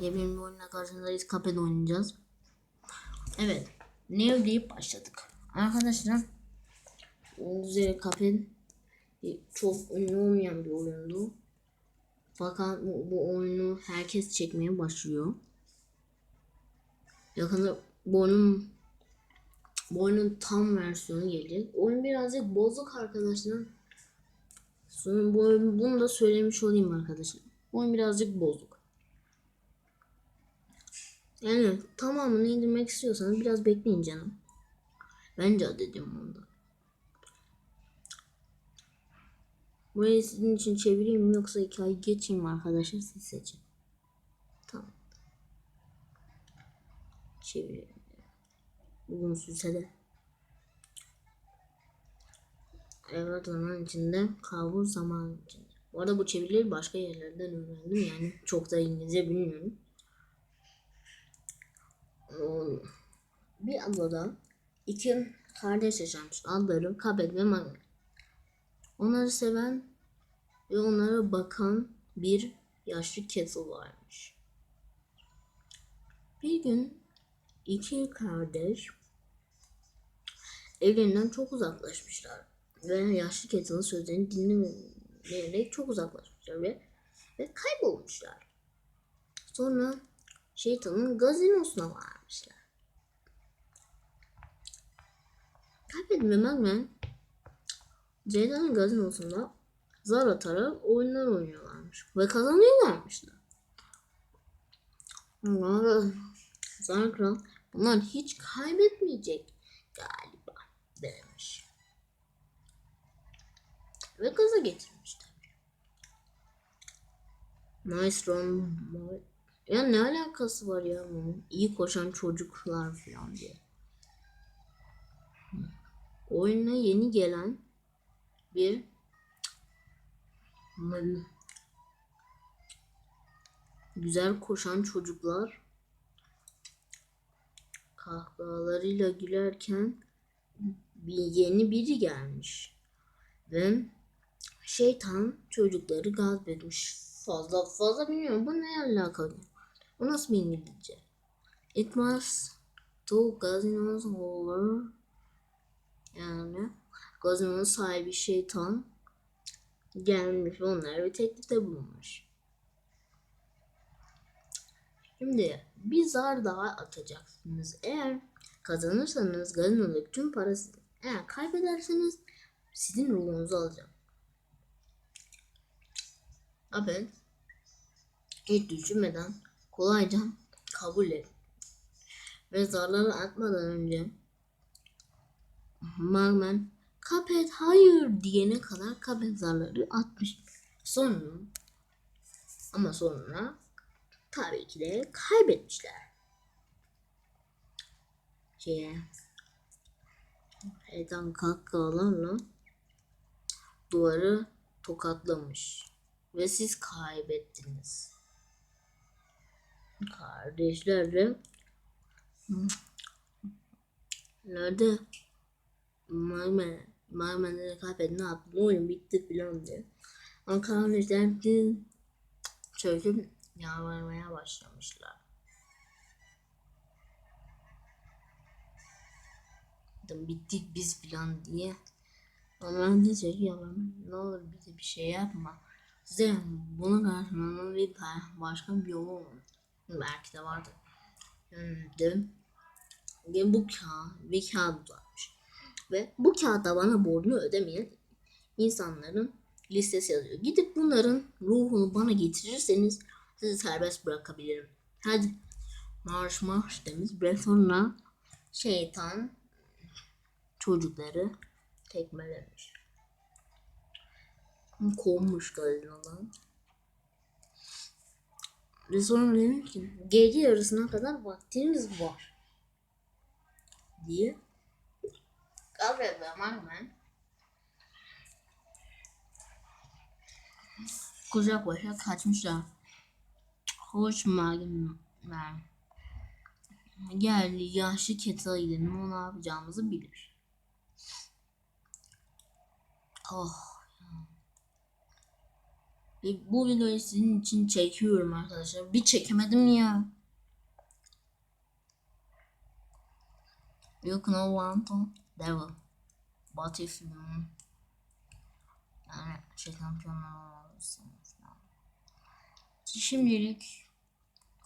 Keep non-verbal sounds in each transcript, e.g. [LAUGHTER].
Yepyeni bir oyunla karşınızdayız. Kapet oynayacağız. Evet. Ne deyip başladık. Arkadaşlar Uzay Kapet çok ünlü olmayan bir oyundu. Fakat bu, bu oyunu herkes çekmeye başlıyor. Yakında bu oyunun, bu oyunun tam versiyonu gelecek. Oyun birazcık bozuk arkadaşlar. Sonra bu oyun, bunu da söylemiş olayım arkadaşlar. Oyun birazcık bozuk. Yani tamamını indirmek istiyorsanız biraz bekleyin canım. Bence dedim onda. Burayı sizin için çevireyim mi yoksa hikaye geçeyim arkadaşlar siz seçin. Tamam. Çevirelim. Uzun sürse de. Evet onun içinde kavur zaman içinde. Bu arada bu çevirileri başka yerlerden öğrendim yani çok da İngilizce bilmiyorum. Bir adada iki kardeş yaşamış. Adları Kabet ve Magnet. Onları seven ve onlara bakan bir yaşlı kettle varmış. Bir gün iki kardeş evlerinden çok uzaklaşmışlar ve yaşlı kettle'ın sözlerini dinlemeyerek çok uzaklaşmışlar ve, ve kaybolmuşlar. Sonra şeytanın gazinosuna varmışlar. Kaybetme Magman Ceylan'ın gazinosunda zar atarak oyunlar oynuyorlarmış ve kazanıyorlarmışlar. Ama Zar Kral bunlar hiç kaybetmeyecek galiba demiş. Ve gaza getirmiş tabii. Maestro ya ne alakası var ya bunun? İyi koşan çocuklar falan diye. Oyuna yeni gelen bir güzel koşan çocuklar kahkahalarıyla gülerken bir yeni biri gelmiş ve şeytan çocukları gazp etmiş. Fazla fazla bilmiyorum bu ne alakalı. Bu nasıl bir İngilizce? It was two casinos over yani gazino'nun sahibi şeytan gelmiş onlara bir teklifte bulunmuş. Şimdi bir zar daha atacaksınız. Eğer kazanırsanız gazinodaki tüm para sizin. Eğer kaybederseniz sizin ruhunuzu alacağım. Abi hiç düşünmeden kolayca kabul et. Ve zarları atmadan önce Magman Kapet hayır diyene kadar kapet zarları atmış. Sonra ama sonra tabii ki de kaybetmişler. Şeye Eden kahkahalarla duvarı tokatlamış. Ve siz kaybettiniz. Kardeşler Nerede? Magma Magma'nı kaybedin ne yaptım? Oyun bitti filan diye. Ama kardeşler bir çözüm yalvarmaya başlamışlar. Bittik biz filan diye. Onlar da söylüyorlar. Ne olur bize bir şey yapma. Size bunu karşılamanın bir başka bir yolu olmalı. Belki de vardır. Hmm, bu kağıt, bir kağıt uzatmış. Ve bu kağıtta bana borcunu ödemeyen insanların listesi yazıyor. Gidip bunların ruhunu bana getirirseniz sizi serbest bırakabilirim. Hadi marş marş demiş ve sonra şeytan çocukları tekmelemiş. Kovmuş gazinodan. Ve sonra demiş ki gece yarısına kadar vaktiniz var. Diye. Kavramam ben. Kucak başa kaçmışlar. Hoş malum ben. Geldi yaşlı kettle gidelim o ne yapacağımızı bilir. Oh. Bu videoyu sizin için çekiyorum arkadaşlar. Bir çekemedim ya. You know one to devil. But if you yani şey şampiyonlar olmalısınız. Şimdilik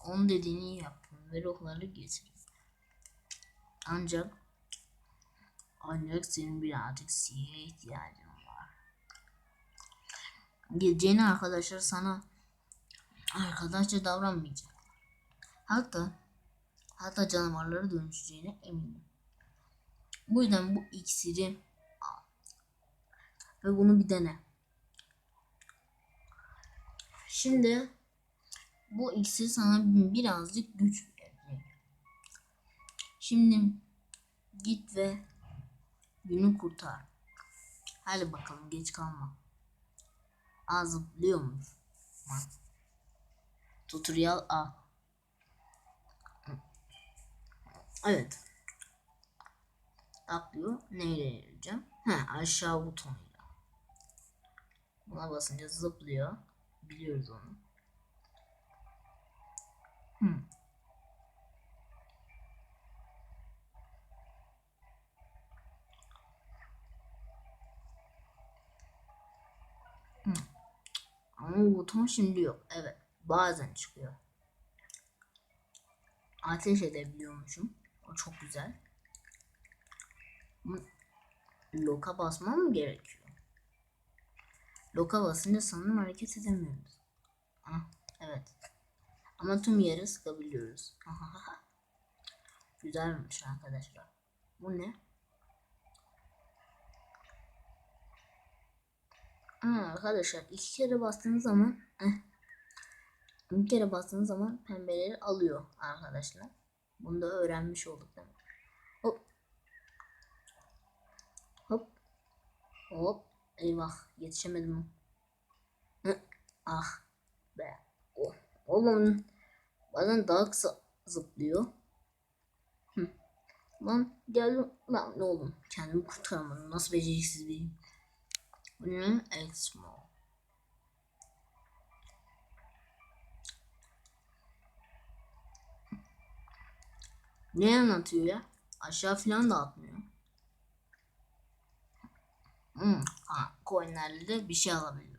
onun dediğini yapın ve ruhları getirin. Ancak ancak senin birazcık sihre ihtiyacın var. Geleceğin arkadaşlar sana arkadaşça davranmayacak. Hatta hatta canavarlara dönüşeceğine eminim. Bu yüzden bu iksiri. Ve bunu bir dene. Şimdi bu iksir sana birazcık güç verecek. Şimdi git ve günü kurtar. Hadi bakalım geç kalma. Aa zıplıyormuş. Bak. Tutorial A. Evet. Atlıyor. Neyle yarayacağım? Ha aşağı butonuyla. Buna basınca zıplıyor. Biliyoruz onu. Hmm. Hmm. Buton şimdi yok. Evet. Bazen çıkıyor. Ateş edebiliyormuşum. O çok güzel. Loka basmam mı gerekiyor? Loka basınca sanırım hareket edemiyoruz. Ah, evet. Ama tüm yere sıkabiliyoruz. [LAUGHS] Güzelmiş arkadaşlar. Bu ne? Aa, arkadaşlar iki kere bastığınız zaman eh, bir kere bastığınız zaman pembeleri alıyor arkadaşlar. Bunu da öğrenmiş olduk mi? Hop. Hop. Hop. Eyvah yetişemedim. Hı. Ah be. Oh. Oğlum bazen daha kısa zıplıyor. Hı. Lan gel lan ne oğlum kendimi kurtaramadım nasıl beceriksiz biriyim. Ne? Exmo. Ne anlatıyor ya? Aşağı falan da atmıyor. Hmm. Ha, coinlerle de bir şey alabiliyoruz.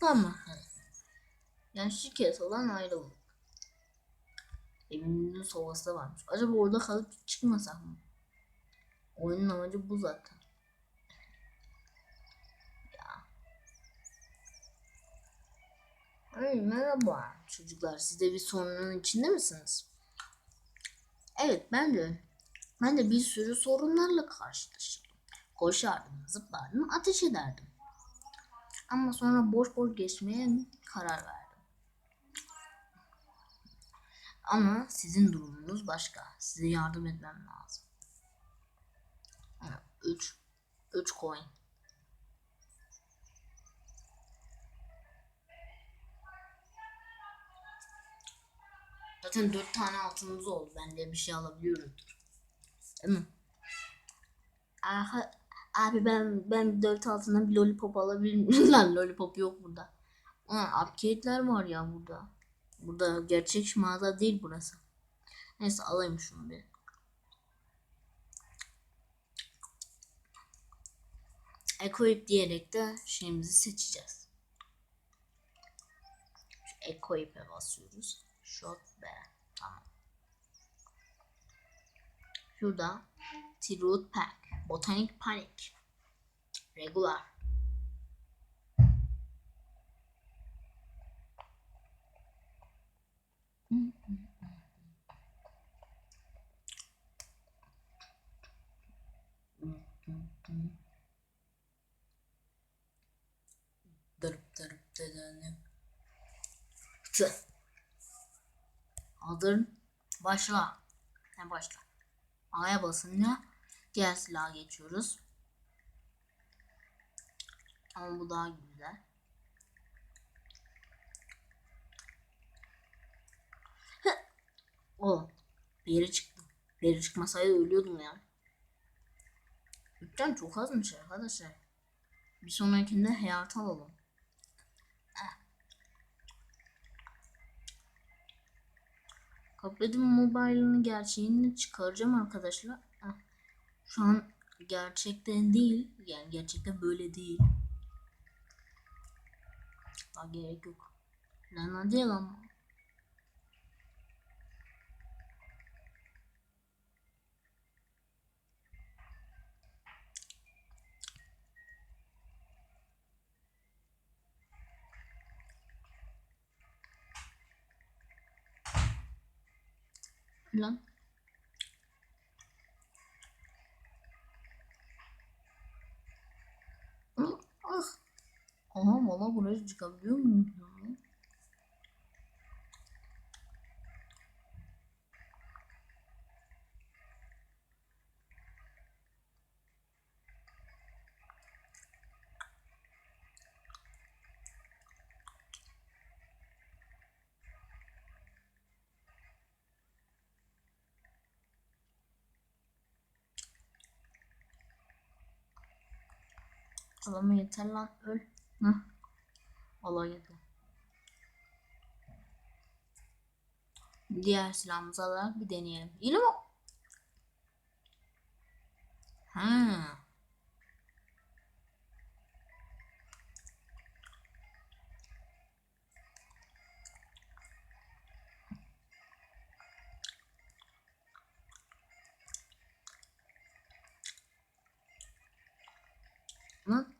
Tamam. Yani şirket olan ayrıldı. Evimizin sovası da varmış. Acaba orada kalıp çıkmasak mı? Oyunun amacı bu zaten. Ya. Ay, merhaba çocuklar. Siz de bir sorunun içinde misiniz? Evet ben de. Ben de bir sürü sorunlarla karşılaşırdım. Koşardım, zıplardım, ateş ederdim. Ama sonra boş boş geçmeye karar verdim. Ama sizin durumunuz başka. Size yardım etmem lazım. 3 3 coin. Zaten 4 tane altınımız oldu. Ben de bir şey alabiliyoruzdur. Değil mi? Aha, abi ben ben 4 altından bir lollipop alabilir miyim? [LAUGHS] Lan lollipop yok burada. Ulan upgrade'ler var ya burada. Burada gerçek mağaza değil burası. Neyse alayım şunu bir. Equip diyerek de şeyimizi seçeceğiz. Şu basıyoruz. Shot B. Tamam. Şurada T-Root Pack. Botanic Panic. Regular. Dırıp dırıp dedenim. Tı. Hazır. Başla. Ne başla. A'ya basınca diğer silaha geçiyoruz. Ama bu daha güzel. O. Bir yere çıktı. Bir yere çıkmasaydı ölüyordum ya. Bütçem çok azmış arkadaşlar. Bir sonrakinde hayat alalım. Kapladım mobile'ını gerçeğini çıkaracağım arkadaşlar. Şu an gerçekten değil. Yani gerçekten böyle değil. Daha gerek yok. Lan hadi lan. Lan. Ah, ah. Aha valla buraya çıkabiliyor muyum ya? Adamı yeter lan öl. Hah. Allah yeter. Diğer silahımızı alarak bir deneyelim. Yine mi? Ha. Lan.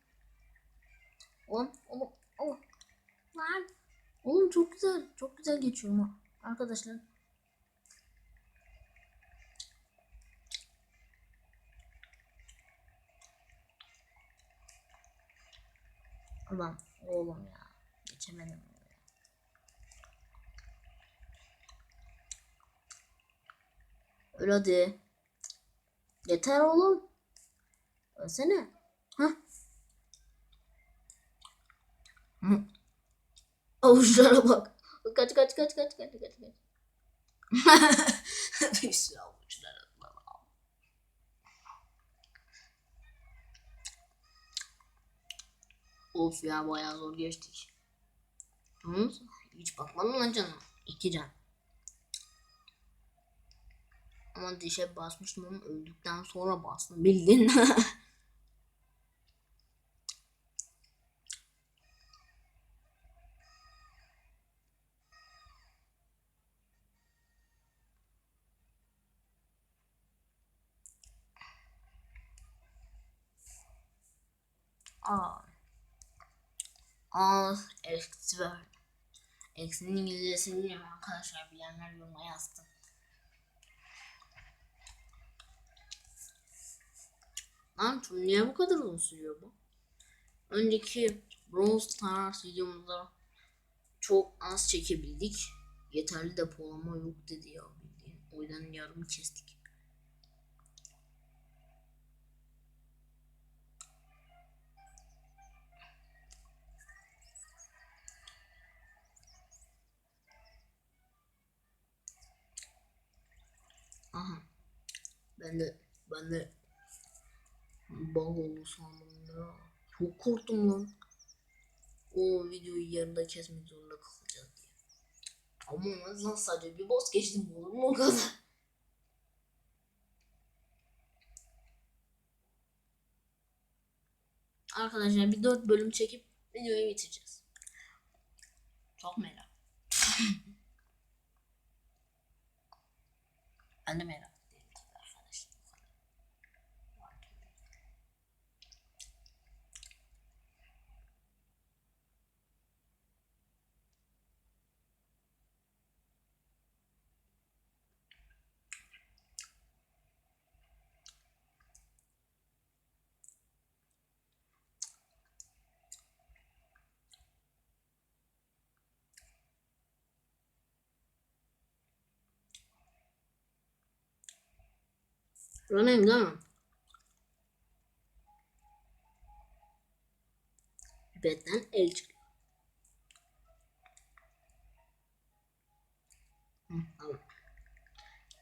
Oğlum, oğlum, oğlum. Lan. Çok güzel, çok güzel geçiyorum. Arkadaşlar. Ulan oğlum ya. Geçemedim. Öyle hadi. Yeter oğlum. Ölsene. Hah. Hı. Avuçlara bak. Kaç kaç kaç kaç kaç kaç kaç. [LAUGHS] Sürü avuçlara bak. Of ya bayağı zor geçtik. Hı? Hiç bakmadın lan canım. İki can. Ama dişe basmıştım ama öldükten sonra bastım bildin. [LAUGHS] Aa. Aa, eksi ver. Eksinin İngilizcesini bilmiyorum arkadaşlar. Bilenler yoruma yazsın. Lan niye bu kadar uzun sürüyor bu? Önceki Brawl Stars videomuzda çok az çekebildik. Yeterli depolama yok dedi ya. O yüzden yarım kestik. Aha. Ben de ben de bug oldu sandım ya. Çok korktum lan. O videoyu yarıda kesmek zorunda kalacağız diye. Ama lan sadece bir boss geçtim olur mu o kadar? Arkadaşlar bir dört bölüm çekip videoyu bitireceğiz. Çok merak. [LAUGHS] ben de merak Running değil mi? pipetten el çıkıyor. Hı, tamam.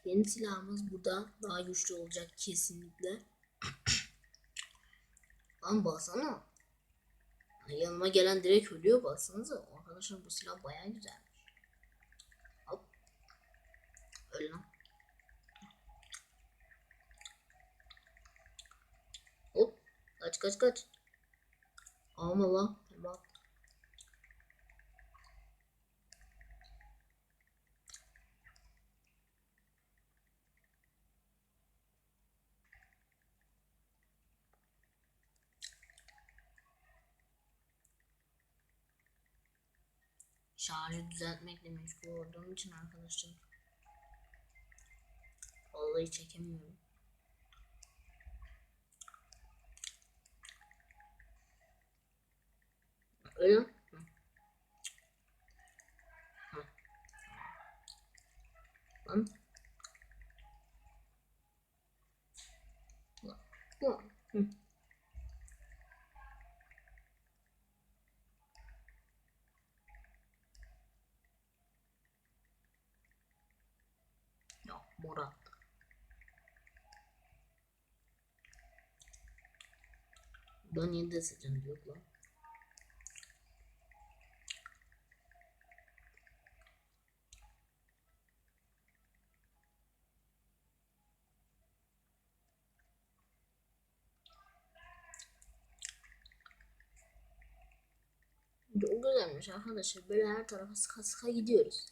Yeni silahımız burada daha güçlü olacak kesinlikle. [COUGHS] Lan baksana. Yanıma gelen direkt ölüyor baksanıza. Arkadaşlar bu silah bayağı güzelmiş. Hop. Öl lan. Hop. Kaç kaç kaç. Ama lan. Bak. Şarjı düzeltmekle meşgul olduğum için arkadaşlar. Vallahi çekemiyorum. Öyle mi? Hı. Hı. Lan. Lan. Lan. Hı. Yok mor attı. Ben yeni de seçeceğim diyor Çok güzelmiş arkadaşlar. Böyle her tarafa sıka sıka gidiyoruz.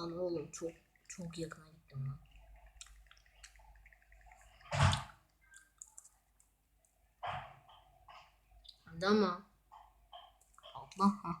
Lan oğlum çok çok yakına gittim lan. Hadi ama. Allah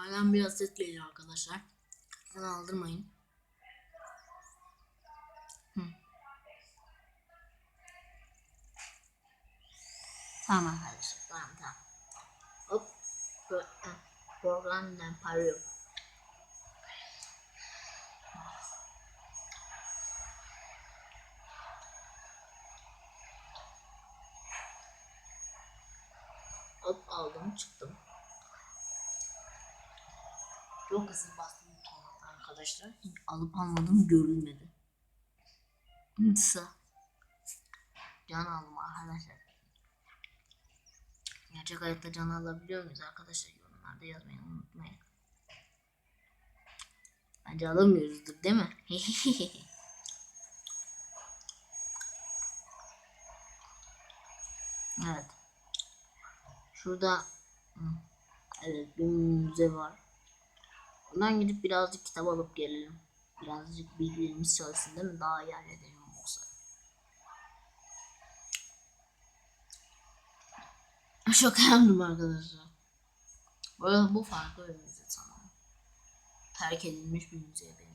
Halen biraz ses geliyor arkadaşlar. Bana aldırmayın. Tamam arkadaşlar. Tamam tamam. Hop. Programdan parıyor. Hop aldım çıktım. Çok hızlı bastım arkadaşlar. Alıp almadım görülmedi. Neyse. Can aldım arkadaşlar. Gerçek hayatta can alabiliyor muyuz arkadaşlar? Yorumlarda yazmayı unutmayın. Bence alamıyoruzdur değil mi? [LAUGHS] evet. Şurada evet bir müze var. Ondan gidip birazcık kitap alıp gelelim. Birazcık bilgilerimiz çalışsın değil mi? Daha iyi halledelim olsa. [LAUGHS] Şaka yaptım arkadaşlar. Bu bu farklı bir müze. Terk edilmiş bir müzeye benziyor.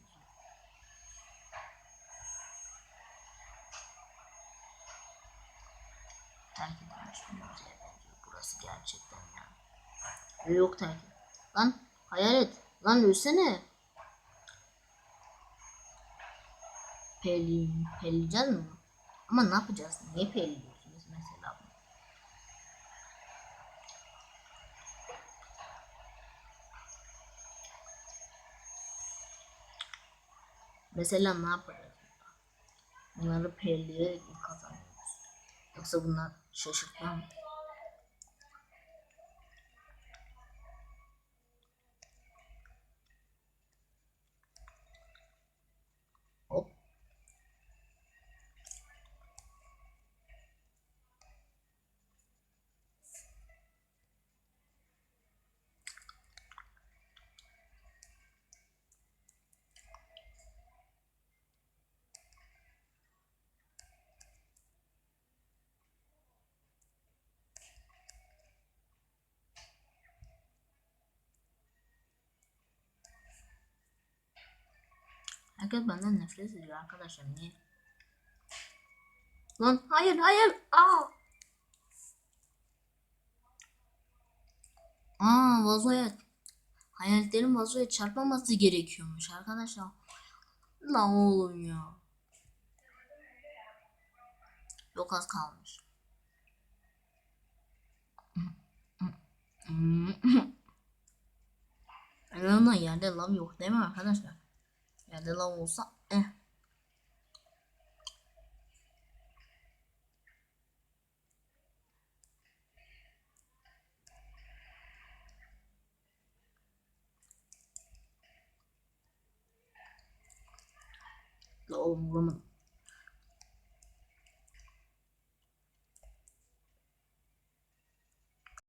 terk edilmiş bir müzeye benziyor. Burası gerçekten yani. Yok terk et. Lan hayalet. Lan ölsene. Peli, peleyeceğiz mi? Ama ne yapacağız? Niye peleyeceğiz mesela? Mesela ne yapacağız? Bunları peleyerek kazanıyoruz? Yoksa bunlar şaşırtma mı? Herkes benden nefret ediyor arkadaşlar. Niye? Lan hayır hayır. Aa. Aa vazoya. Hayaletlerin vazoya çarpmaması gerekiyormuş arkadaşlar. Lan oğlum ya. Yok az kalmış. Azından yerde lav yok değil mi arkadaşlar? Yerde lav olsa eh. La oğlum vuramadım.